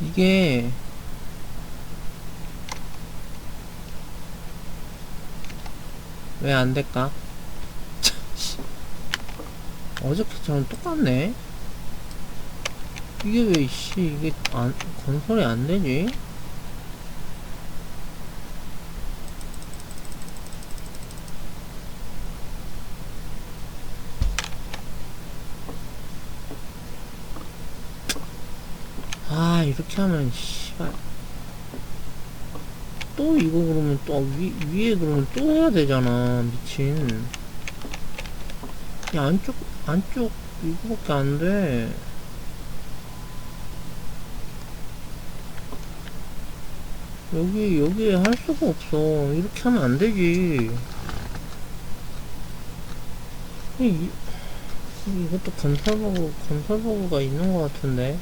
이게 왜 안 될까? 어저께처럼 똑같네. 이게 왜, 씨, 이게 안, 건설이 안 되지? 아, 이렇게 하면, 씨발. 또 이거 그러면 또 위, 위에 그러면 또 해야 되잖아. 미친. 이 안쪽, 안쪽 이거밖에 안 돼. 여기, 여기 할 수가 없어. 이렇게 하면 안 되지. 이, 이- 이것도 건설버그, 건설버그가 있는 것 같은데.